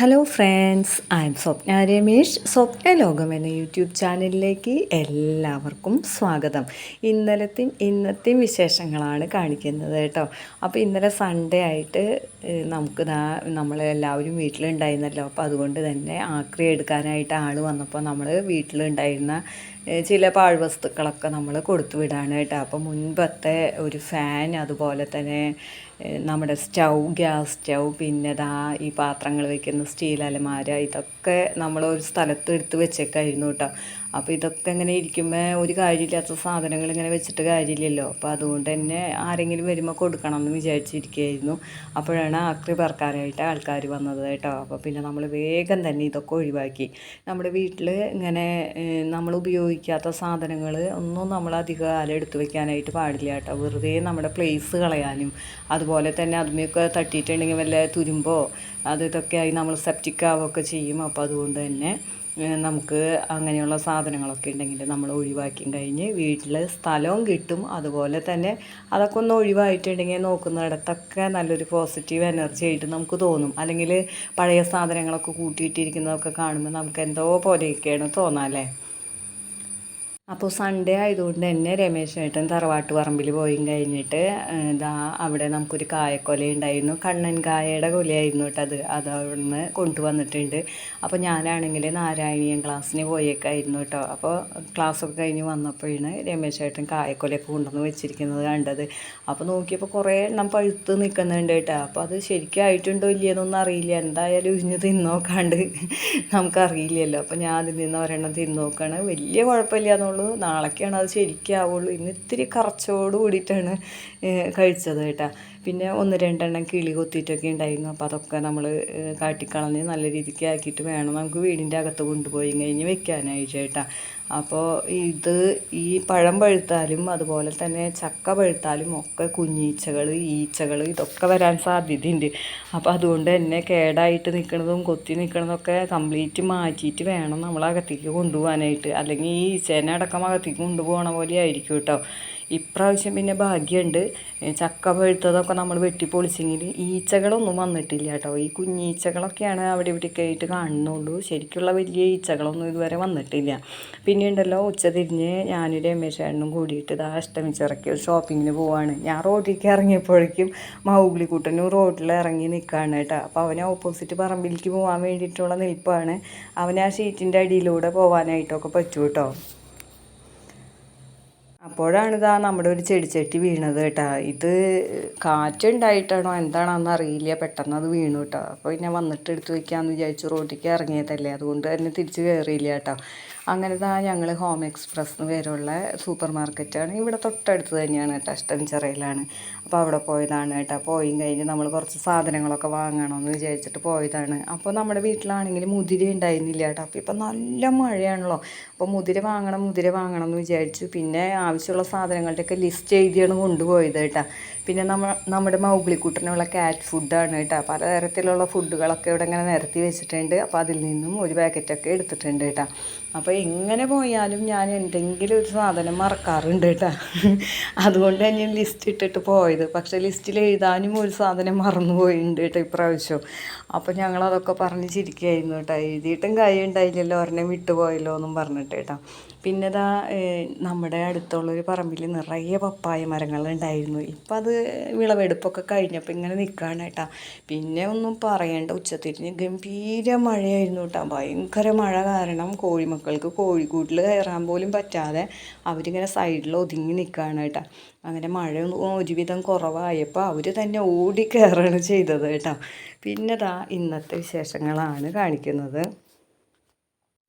Hello friends I'm Swapna Ramesh Swapna ലോകം എന്ന YouTube ചാനലിലേക്ക് എല്ലാവർക്കും സ്വാഗതം. ഇന്നലത്തെയും ഇന്നത്തെയും വിശേഷങ്ങളാണ് കാണിക്കുന്നത് കേട്ടോ. അപ്പോൾ ഇന്നലെ സൺഡേ ആയിട്ട് നമുക്ക് നമ്മളെല്ലാവരും വീട്ടിലുണ്ടായിരുന്നല്ലോ. അപ്പോൾ അതുകൊണ്ട് തന്നെ ആക്രി എടുക്കാനായിട്ട് ആൾ വന്നപ്പോൾ നമ്മൾ വീട്ടിലുണ്ടായിരുന്ന ചില പാഴ്വസ്തുക്കളൊക്കെ നമ്മൾ കൊടുത്തു വിടാണ് കേട്ടോ. അപ്പോൾ മുൻപത്തെ ഒരു ഫാൻ അതുപോലെ തന്നെ നമ്മുടെ സ്റ്റൗ ഗ്യാസ് സ്റ്റൗ പിന്നെ ദാ ഈ പാത്രങ്ങൾ വെക്കുന്ന സ്റ്റീൽ അലമാര ഇതൊക്കെ നമ്മൾ ഒരു സ്ഥലത്ത് എടുത്ത് വെച്ചേക്കായിരുന്നു കേട്ടോ. അപ്പോൾ ഇതൊക്കെ ഇങ്ങനെ ഇരിക്കുമ്പോൾ ഒരു കാര്യമില്ലാത്ത സാധനങ്ങൾ ഇങ്ങനെ വെച്ചിട്ട് കാര്യമില്ലല്ലോ. അപ്പോൾ അതുകൊണ്ട് തന്നെ ആരെങ്കിലും വരുമ്പോൾ കൊടുക്കണം എന്ന് വിചാരിച്ചിരിക്കുകയായിരുന്നു. അപ്പോഴാണ് ആക്രി പറക്കാനായിട്ട് ആൾക്കാർ വന്നത് കേട്ടോ. അപ്പോൾ പിന്നെ നമ്മൾ വേഗം തന്നെ ഇതൊക്കെ ഒഴിവാക്കി. നമ്മുടെ വീട്ടിൽ ഇങ്ങനെ നമ്മൾ ഉപയോഗിക്കാത്ത സാധനങ്ങൾ ഒന്നും നമ്മൾ അധിക കാലം എടുത്തു വെക്കാനായിട്ട് പാടില്ല കേട്ടോ. വെറുതെ നമ്മുടെ പ്ലേസ് കളയാനും അതുപോലെ തന്നെ അതുമൊക്കെ തട്ടിയിട്ടുണ്ടെങ്കിൽ വല്ല തുരുമ്പോ അത് ഇതൊക്കെ ആയി നമ്മൾ സെപ്റ്റിക് ആവുകയൊക്കെ ചെയ്യും. അപ്പോൾ അതുകൊണ്ട് തന്നെ നമുക്ക് അങ്ങനെയുള്ള സാധനങ്ങളൊക്കെ ഉണ്ടെങ്കിൽ നമ്മൾ ഒഴിവാക്കിയും കഴിഞ്ഞ് വീട്ടിൽ സ്ഥലവും കിട്ടും. അതുപോലെ തന്നെ അതൊക്കെ ഒന്ന് ഒഴിവായിട്ടുണ്ടെങ്കിൽ നോക്കുന്നിടത്തൊക്കെ നല്ലൊരു പോസിറ്റീവ് എനർജി ആയിട്ട് നമുക്ക് തോന്നും. അല്ലെങ്കിൽ പഴയ സാധനങ്ങളൊക്കെ കൂട്ടിയിട്ടിരിക്കുന്നതൊക്കെ കാണുമ്പോൾ നമുക്ക് എന്തോ പോലെയൊക്കെയാണ് തോന്നാല്ലേ അപ്പോൾ സൺഡേ ആയതുകൊണ്ട് തന്നെ രമേശ് ഏട്ടൻ തറവാട്ട് പറമ്പിൽ പോയി കഴിഞ്ഞിട്ട് ഇതാ അവിടെ നമുക്കൊരു കായക്കൊല ഉണ്ടായിരുന്നു കണ്ണൻ കായയുടെ കൊലയായിരുന്നു കേട്ടോ അത്. അത് അവിടുന്ന് കൊണ്ടുവന്നിട്ടുണ്ട്. അപ്പോൾ ഞാനാണെങ്കിൽ നാരായണീയൻ ക്ലാസ്സിന് പോയേക്കായിരുന്നു കേട്ടോ. അപ്പോൾ ക്ലാസ്സൊക്കെ കഴിഞ്ഞ് വന്നപ്പോഴാണ് രമേശ് ഏട്ടൻ കായക്കൊലയൊക്കെ കൊണ്ടുവന്ന് വെച്ചിരിക്കുന്നത് കണ്ടത്. അപ്പോൾ നോക്കിയപ്പോൾ കുറേ എണ്ണം പഴുത്ത് നിൽക്കുന്നുണ്ട് കേട്ടോ. അപ്പോൾ അത് ശരിക്കും ആയിട്ടുണ്ടോ ഇല്ലയെന്നൊന്നും അറിയില്ല. എന്തായാലും ഇഞ്ഞ് തിന്നോക്കാണ്ട് നമുക്കറിയില്ലല്ലോ. അപ്പോൾ ഞാൻ അതിൽ നിന്ന് ഒരെണ്ണം തിന്നോക്കാണ്. വലിയ കുഴപ്പമില്ല എന്നുള്ളൂ. നാളേക്കാണ് അത് ശരിക്കാവുള്ളൂ. ഇന്ന് ഇത്തിരി കറച്ചോട് കൂടിയിട്ടാണ് കഴിച്ചത് കേട്ടോ. പിന്നെ ഒന്ന് രണ്ടെണ്ണം കിളി കൊത്തിയിട്ടൊക്കെ ഉണ്ടായിരുന്നു. അപ്പോൾ അതൊക്കെ നമ്മൾ കാട്ടിക്കളഞ്ഞ് നല്ല രീതിക്ക് ആക്കിയിട്ട് വേണം നമുക്ക് വീടിന്റെ അകത്ത് കൊണ്ടുപോയി കഴിഞ്ഞ് വെക്കാനായിട്ട് കേട്ടോ അപ്പോൾ ഇത് ഈ പഴം പഴുത്താലും അതുപോലെ തന്നെ ചക്ക പഴുത്താലും ഒക്കെ കുഞ്ഞീച്ചകൾ ഈച്ചകൾ ഇതൊക്കെ വരാൻ സാധ്യതയുണ്ട്. അപ്പോൾ അതുകൊണ്ട് തന്നെ കേടായിട്ട് നിൽക്കുന്നതും കൊത്തി നിൽക്കുന്നതൊക്കെ കംപ്ലീറ്റ് മാറ്റിയിട്ട് വേണം നമ്മൾ അകത്തേക്ക് കൊണ്ടുപോകാനായിട്ട്. അല്ലെങ്കിൽ ഈ ഈച്ചേനെ അടക്കം അകത്തേക്ക് കൊണ്ടുപോകണ പോലെ ആയിരിക്കും കേട്ടോ. ഇപ്രാവശ്യം പിന്നെ ഭാഗ്യമുണ്ട് ചക്ക പഴുത്തതൊക്കെ നമ്മൾ വെട്ടിപ്പൊളിച്ചെങ്കിൽ ഈച്ചകളൊന്നും വന്നിട്ടില്ല കേട്ടോ. ഈ കുഞ്ഞീച്ചകളൊക്കെയാണ് അവിടെ ഇവിടെയൊക്കെ ആയിട്ട് കാണുന്നുള്ളൂ. ശരിക്കുള്ള വലിയ ഈച്ചകളൊന്നും ഇതുവരെ വന്നിട്ടില്ല. പിന്നെ ഉണ്ടല്ലോ ഉച്ച തിരിഞ്ഞ് ഞാനും രമേശേട്ടനും കൂടിയിട്ട് ഇതാ അഷ്ടമിച്ചിറക്കി ഒരു ഷോപ്പിങ്ങിന് പോവാണ്. ഞാൻ റോഡിലേക്ക് ഇറങ്ങിയപ്പോഴേക്കും മൗഗ്ലിക്കുട്ടനും റോഡിൽ ഇറങ്ങി നിൽക്കുകയാണ് കേട്ടോ. അപ്പോൾ അവനെ ഓപ്പോസിറ്റ് പറമ്പിലേക്ക് പോകാൻ വേണ്ടിയിട്ടുള്ള നിൽപ്പാണ്. അവനെ ആ ഷീറ്റിന്റെ അടിയിലൂടെ പോകാനായിട്ടൊക്കെ പറ്റൂ കേട്ടോ. അപ്പോഴാണ് ഇതാ നമ്മുടെ ഒരു ചെടിച്ചട്ടി വീണത് കേട്ടോ. ഇത് കാറ്റുണ്ടായിട്ടാണോ എന്താണെന്ന് അറിയില്ല. പെട്ടെന്ന് അത് വീണു കേട്ടോ. അപ്പോൾ ഞാൻ വന്നിട്ട് എടുത്ത് വയ്ക്കാമെന്ന് വിചാരിച്ചു റോട്ടിക്ക് ഇറങ്ങിയതല്ലേ. അതുകൊണ്ട് തന്നെ തിരിച്ച് കയറിയില്ല കേട്ടോ. അങ്ങനെ താ ഞങ്ങൾ ഹോം എക്സ്പ്രസ് പേരുള്ള സൂപ്പർ മാർക്കറ്റാണ് ഇവിടെ തൊട്ടടുത്ത് തന്നെയാണ് കേട്ടോ. അഷ്ടമിച്ചിറയിലാണ് അപ്പോൾ അവിടെ പോയതാണ് കേട്ടോ. പോയി കഴിഞ്ഞ് നമ്മൾ കുറച്ച് സാധനങ്ങളൊക്കെ വാങ്ങണമെന്ന് വിചാരിച്ചിട്ട് പോയതാണ്. അപ്പോൾ നമ്മുടെ വീട്ടിലാണെങ്കിൽ മുതിര ഉണ്ടായിരുന്നില്ല കേട്ടോ. അപ്പോൾ ഇപ്പം നല്ല മഴയാണല്ലോ. അപ്പോൾ മുതിര വാങ്ങണം മുതിര വാങ്ങണം എന്ന് വിചാരിച്ചു. പിന്നെ ആവശ്യമുള്ള സാധനങ്ങളുടെയൊക്കെ ലിസ്റ്റ് എഴുതിയാണ് കൊണ്ടുപോയത് കേട്ടോ. പിന്നെ നമ്മ നമ്മുടെ മൗഗ്ലിക്കുട്ടനുള്ള കാറ്റ് ഫുഡാണ് കേട്ടോ. പലതരത്തിലുള്ള ഫുഡുകളൊക്കെ ഇവിടെ ഇങ്ങനെ നിരത്തി വെച്ചിട്ടുണ്ട്. അപ്പോൾ അതിൽ നിന്നും ഒരു പാക്കറ്റൊക്കെ എടുത്തിട്ടുണ്ട് കേട്ടോ. അപ്പോൾ എങ്ങനെ പോയാലും ഞാൻ എന്തെങ്കിലും ഒരു സാധനം മറക്കാറുണ്ട് കേട്ടോ. അതുകൊണ്ട് തന്നെ ലിസ്റ്റ് ഇട്ടിട്ട് പോയത്. പക്ഷേ ലിസ്റ്റിൽ എഴുതാനും ഒരു സാധനം മറന്നുപോയിട്ടുണ്ട് കേട്ടോ ഇപ്രാവശ്യം. അപ്പോൾ ഞങ്ങളതൊക്കെ പറഞ്ഞ് ചിരിക്കുകയായിരുന്നു കേട്ടോ. എഴുതിയിട്ടും കാര്യം ഉണ്ടായില്ലല്ലോ. ഒരെണ്ണം വിട്ടുപോയല്ലോ എന്നും പറഞ്ഞിട്ട് കേട്ടോ. പിന്നെ ഇതാ നമ്മുടെ അടുത്തുള്ളൊരു പറമ്പിൽ നിറയെ പപ്പായ മരങ്ങളുണ്ടായിരുന്നു. ഇപ്പം അത് വിളവെടുപ്പൊക്കെ കഴിഞ്ഞപ്പോൾ ഇങ്ങനെ നിൽക്കുകയാണ് കേട്ടോ. പിന്നെ ഒന്നും പറയേണ്ട. ഉച്ചത്തിരിഞ്ഞ് ഗംഭീര മഴയായിരുന്നു കേട്ടോ. ഭയങ്കര മഴ കാരണം കോഴിമക്കൾക്ക് കോഴിക്കൂട്ടിൽ കയറാൻ പോലും പറ്റാതെ അവരിങ്ങനെ സൈഡിൽ ഒതുങ്ങി നിൽക്കുകയാണ് കേട്ടോ. അങ്ങനെ മഴ ഒരുവിധം കുറവായപ്പോൾ അവർ തന്നെ ഓടി കയറുകയാണ് ചെയ്തത് കേട്ടോ. പിന്നെ ദാ ഇന്നത്തെ വിശേഷങ്ങളാണ് കാണിക്കുന്നത്.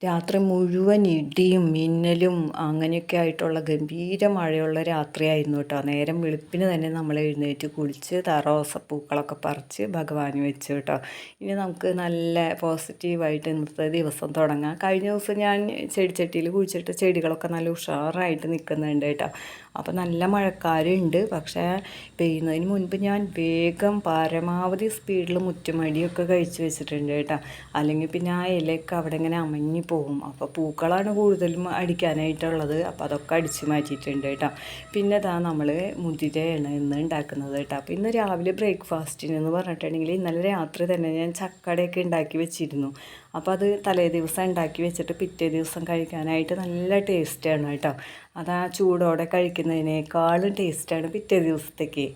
രാത്രി മുഴുവൻ ഇടിയും മിന്നലും അങ്ങനെയൊക്കെ ആയിട്ടുള്ള ഗംഭീര മഴയുള്ള രാത്രിയായിരുന്നു കേട്ടോ. നേരം വെളുപ്പിന് തന്നെ നമ്മൾ എഴുന്നേറ്റ് കുളിച്ച് തറ റോസപ്പൂക്കളൊക്കെ പറിച്ച് ഭഗവാന് വെച്ച് കേട്ടോ. ഇനി നമുക്ക് നല്ല പോസിറ്റീവായിട്ട് ഇന്നത്തെ ദിവസം തുടങ്ങാം. കഴിഞ്ഞ ദിവസം ഞാൻ ചെടിച്ചട്ടിയിൽ കുഴിച്ചിട്ട് ചെടികളൊക്കെ നല്ല ഉഷാറായിട്ട് നിൽക്കുന്നുണ്ട് കേട്ടോ. അപ്പോൾ നല്ല മഴക്കാരുണ്ട്. പക്ഷേ പെയ്യുന്നതിന് മുൻപ് ഞാൻ വേഗം പരമാവധി സ്പീഡിൽ മുറ്റുമടിയൊക്കെ കഴിച്ച് വെച്ചിട്ടുണ്ട് കേട്ടോ. അല്ലെങ്കിൽ പിന്നെ ആ ഇലയൊക്കെ അവിടെ ഇങ്ങനെ അമങ്ങി പോകും. അപ്പോൾ പൂക്കളാണ് കൂടുതലും അടിക്കാനായിട്ടുള്ളത്. അപ്പോൾ അതൊക്കെ അടിച്ച് മാറ്റിയിട്ടുണ്ട് കേട്ടോ. പിന്നെ ഇതാ നമ്മൾ മുതിരയാണ് ഇന്ന് ഉണ്ടാക്കുന്നത് കേട്ടോ. അപ്പോൾ ഇന്ന് രാവിലെ ബ്രേക്ക്ഫാസ്റ്റിന് എന്ന് പറഞ്ഞിട്ടുണ്ടെങ്കിൽ ഇന്നലെ രാത്രി തന്നെ ഞാൻ ചക്കടയൊക്കെ ഉണ്ടാക്കി വെച്ചിരുന്നു. അപ്പോൾ അത് തലേ ദിവസം ഉണ്ടാക്കി വെച്ചിട്ട് പിറ്റേ ദിവസം കഴിക്കാനായിട്ട് നല്ല ടേസ്റ്റാണ് കേട്ടോ. അതാ ചൂടോടെ കഴിക്കുന്നതിനേക്കാളും ടേസ്റ്റാണ് പിറ്റേ ദിവസത്തേക്ക്.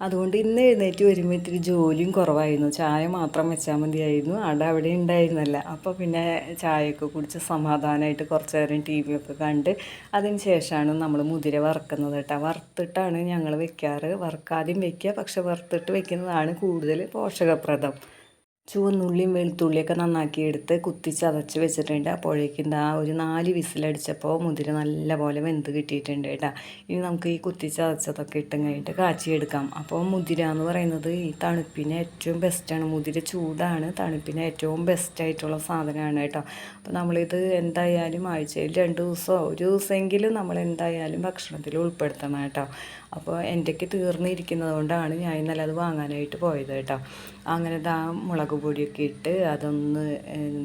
അതുകൊണ്ട് ഇന്ന് എഴുന്നേറ്റ് വരുമ്പോൾ ഇത്തിരി ജോലിയും കുറവായിരുന്നു. ചായ മാത്രം വെച്ചാൽ മതിയായിരുന്നു. അവിടെ അവിടെ ഉണ്ടായിരുന്നല്ല. അപ്പോൾ പിന്നെ ചായയൊക്കെ കുടിച്ച് സമാധാനമായിട്ട് കുറച്ച് നേരം ടി വി ഒക്കെ കണ്ട് അതിന് ശേഷമാണ് നമ്മൾ മുതിര വറുക്കുന്നത് കേട്ടോ. വറുത്തിട്ടാണ് ഞങ്ങൾ വെക്കാറ്. വറുക്കാദ്യം വെക്കുക പക്ഷെ വറുത്തിട്ട് വെക്കുന്നതാണ് കൂടുതൽ പോഷകപ്രദം. ചുവന്നുള്ളിയും വെളുത്തുള്ളിയൊക്കെ നന്നാക്കി എടുത്ത് കുത്തി ചതച്ച് വെച്ചിട്ടുണ്ട്. അപ്പോഴേക്കും ആ ഒരു നാല് വിസിലടിച്ചപ്പോൾ മുതിര നല്ല പോലെ വെന്ത് കിട്ടിയിട്ടുണ്ട് കേട്ടോ. ഇനി നമുക്ക് ഈ കുത്തി ചതച്ചതൊക്കെ ഇട്ടും കഴിഞ്ഞിട്ട് കാച്ചിയെടുക്കാം. അപ്പോൾ മുതിര എന്ന് പറയുന്നത് ഈ തണുപ്പിന് ഏറ്റവും ബെസ്റ്റാണ് മുതിര ചൂടാണ്. തണുപ്പിന് ഏറ്റവും ബെസ്റ്റായിട്ടുള്ള സാധനമാണ് കേട്ടോ. അപ്പോൾ നമ്മളിത് എന്തായാലും ആഴ്ചയിൽ രണ്ട് ദിവസമോ ഒരു ദിവസമെങ്കിലും നമ്മൾ എന്തായാലും ഭക്ഷണത്തിൽ ഉൾപ്പെടുത്തണം കേട്ടോ. അപ്പോൾ എന്റെക്ക് തീർന്നിരിക്കുന്നത് കൊണ്ടാണ് ഞാൻ ഇന്നലെ അത് വാങ്ങാനായിട്ട് പോയത് കേട്ടോ. അങ്ങനെ ദാ മുളക് പൊടിയൊക്കെ ഇട്ട് അതൊന്ന്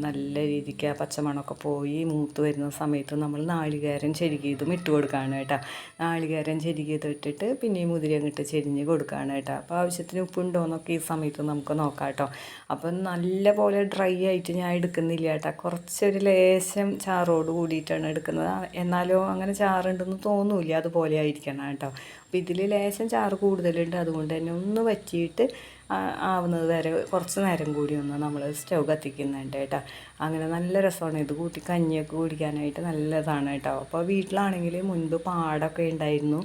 നല്ല രീതിക്ക് ആ പച്ചമണമൊക്കെ പോയി മൂത്ത് വരുന്ന സമയത്ത് നമ്മൾ നാളികേരം ചെരുകിയതും ഇട്ട് കൊടുക്കുകയാണ് കേട്ടോ. നാളികേരം ചെരുകിയത് ഇട്ടിട്ട് പിന്നെ മുതിരി അങ്ങോട്ട് ചെരിഞ്ഞ് കൊടുക്കുകയാണ് കേട്ടോ. അപ്പോൾ ആവശ്യത്തിന് ഉപ്പുണ്ടോ എന്നൊക്കെ ഈ സമയത്ത് നമുക്ക് നോക്കാം കേട്ടോ. അപ്പം നല്ല പോലെ ഡ്രൈ ആയിട്ട് ഞാൻ എടുക്കുന്നില്ല കേട്ടോ. കുറച്ചൊരു ലേശം ചാറോട് കൂടിയിട്ടാണ് എടുക്കുന്നത്. എന്നാലോ അങ്ങനെ ചാറുണ്ടെന്ന് തോന്നൂല അതുപോലെ ആയിരിക്കണം കേട്ടോ. അപ്പോൾ ഇതിൽ ലേശം ചാറ് കൂടുതലുണ്ട്. അതുകൊണ്ട് തന്നെ ഒന്ന് വറ്റിയിട്ട് ആവുന്നത് വരെ കുറച്ച് നേരം കൂടി ഒന്ന് നമ്മൾ സ്റ്റൗ കത്തിക്കുന്നുണ്ട് കേട്ടോ. അങ്ങനെ നല്ല രസമാണ്. ഇത് കൂട്ടി കഞ്ഞിയൊക്കെ കുടിക്കാനായിട്ട് നല്ലതാണ് കേട്ടോ. അപ്പോൾ വീട്ടിലാണെങ്കിൽ മുൻപ് പാടൊക്കെ ഉണ്ടായിരുന്നു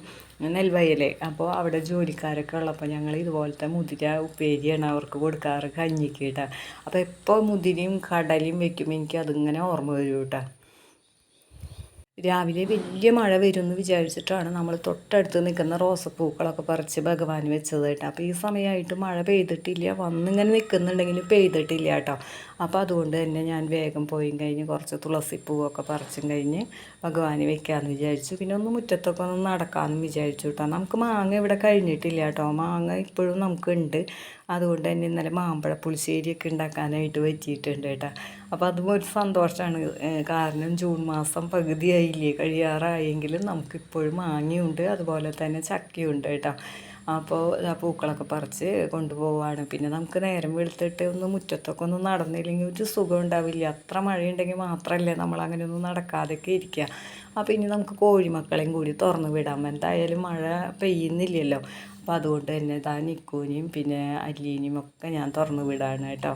നെൽവയലേ. അപ്പോൾ അവിടെ ജോലിക്കാരൊക്കെ ഉള്ളപ്പോൾ ഞങ്ങൾ ഇതുപോലത്തെ മുതിര ഉപ്പേരിയാണ് അവർക്ക് കൊടുക്കാറ് കഞ്ഞിക്ക് കേട്ടോ. അപ്പോൾ എപ്പോൾ മുതിരയും കടലയും വെക്കുമ്പോൾ എനിക്ക് അതിങ്ങനെ ഓർമ്മ വരും കേട്ടോ. രാവിലെ വലിയ മഴ വരുമെന്ന് വിചാരിച്ചിട്ടാണ് നമ്മൾ തൊട്ടടുത്ത് നിൽക്കുന്ന റോസപ്പൂക്കളൊക്കെ പറിച്ച് ഭഗവാൻ വെച്ചത് കേട്ടോ അപ്പോൾ ഈ സമയമായിട്ട് മഴ പെയ്തിട്ടില്ല വന്നിങ്ങനെ നിൽക്കുന്നുണ്ടെങ്കിൽ പെയ്തിട്ടില്ല കേട്ടോ. അപ്പോൾ അതുകൊണ്ട് തന്നെ ഞാൻ വേഗം പോയി കഴിഞ്ഞ് കുറച്ച് തുളസിപ്പൂവൊക്കെ പറിച്ചും കഴിഞ്ഞ് ഭഗവാൻ വെക്കാമെന്ന് വിചാരിച്ചു. പിന്നെ ഒന്ന് മുറ്റത്തൊക്കെ ഒന്ന് നടക്കാമെന്ന് വിചാരിച്ചു കേട്ടോ. നമുക്ക് മാങ്ങ ഇവിടെ കഴിഞ്ഞിട്ടില്ല കേട്ടോ. മാങ്ങ ഇപ്പോഴും നമുക്കുണ്ട്. അതുകൊണ്ട് തന്നെ ഇന്നലെ മാമ്പഴ പുളിശ്ശേരിയൊക്കെ ഉണ്ടാക്കാനായിട്ട് പറ്റിയിട്ടുണ്ട് കേട്ടോ. അപ്പോൾ അതും ഒരു സന്തോഷമാണ് കാരണം ജൂൺ മാസം പകുതിയായില്ലേ കഴിയാറായെങ്കിലും നമുക്കിപ്പോഴും മാങ്ങയുണ്ട്. അതുപോലെ തന്നെ ചക്കയുണ്ട് കേട്ടോ. അപ്പോൾ ആ പൂക്കളൊക്കെ പറിച്ച് കൊണ്ടുപോവാണ്. പിന്നെ നമുക്ക് നേരം വെളുത്തിട്ട് ഒന്ന് മുറ്റത്തൊക്കെ ഒന്ന് നടന്നില്ലെങ്കിൽ ഒരു സുഖം ഉണ്ടാവില്ല. അത്ര മഴയുണ്ടെങ്കിൽ മാത്രമല്ലേ നമ്മൾ അങ്ങനെ ഒന്നും നടക്കാതെയൊക്കെ ഇരിക്കുക. അപ്പോൾ ഇനി നമുക്ക് കോഴിമക്കളെയും കൂടി തുറന്നു വിടാം. എന്തായാലും മഴ പെയ്യുന്നില്ലല്ലോ. അപ്പോൾ അതുകൊണ്ട് തന്നെ താ നിക്കൂനിയും പിന്നെ അല്ലീനെയും ഒക്കെ ഞാൻ തുറന്നു വിടാണ് കേട്ടോ.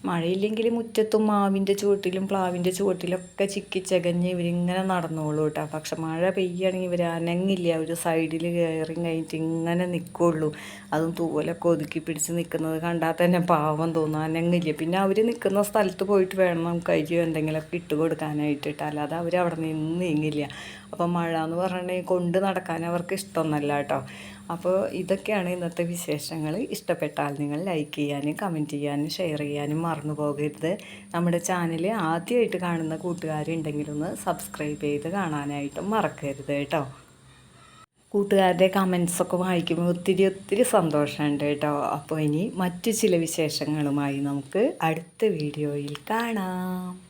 മഴയില്ലെങ്കിൽ മുറ്റത്തും മാവിന്റെ ചുവട്ടിലും പ്ലാവിന്റെ ചുവട്ടിലൊക്കെ ചിക്കി ചകഞ്ഞ് ഇവരിങ്ങനെ നടന്നോളൂ കേട്ടോ. പക്ഷെ മഴ പെയ്യുകയാണെങ്കിൽ ഇവർ അനങ്ങില്ല? ഒരു സൈഡിൽ കയറി കഴിഞ്ഞിട്ട് ഇങ്ങനെ നിൽക്കുള്ളൂ. അതും തൂവലൊക്കെ ഒതുക്കി പിടിച്ച് നിൽക്കുന്നത് കണ്ടാൽ തന്നെ പാവം തോന്നും. അനങ്ങില്ല? പിന്നെ അവർ നിൽക്കുന്ന സ്ഥലത്ത് പോയിട്ട് വേണം നമുക്ക് അരി എന്തെങ്കിലുമൊക്കെ ഇട്ട് കൊടുക്കാനായിട്ടിട്ട്. അല്ലാതെ അവർ അവിടെ നിന്ന് നീങ്ങില്ല. അപ്പോൾ മഴ എന്ന് പറഞ്ഞിട്ടുണ്ടെങ്കിൽ കൊണ്ട് നടക്കാൻ അവർക്ക് ഇഷ്ടമൊന്നുമല്ല കേട്ടോ. അപ്പോൾ ഇതൊക്കെയാണ് ഇന്നത്തെ വിശേഷങ്ങൾ. ഇഷ്ടപ്പെട്ടാൽ നിങ്ങൾ ലൈക്ക് ചെയ്യാനും കമന്റ് ചെയ്യാനും ഷെയർ ചെയ്യാനും മറന്നു പോകരുത്. നമ്മുടെ ചാനൽ ആദ്യമായിട്ട് കാണുന്ന കൂട്ടുകാരുണ്ടെങ്കിലൊന്ന് സബ്സ്ക്രൈബ് ചെയ്ത് കാണാനായിട്ടും മറക്കരുത് കേട്ടോ. കൂട്ടുകാരുടെ കമൻസൊക്കെ വായിക്കുമ്പോൾ ഒത്തിരി ഒത്തിരി സന്തോഷമുണ്ട് കേട്ടോ. അപ്പോൾ ഇനി മറ്റു ചില വിശേഷങ്ങളുമായി നമുക്ക് അടുത്ത വീഡിയോയിൽ കാണാം.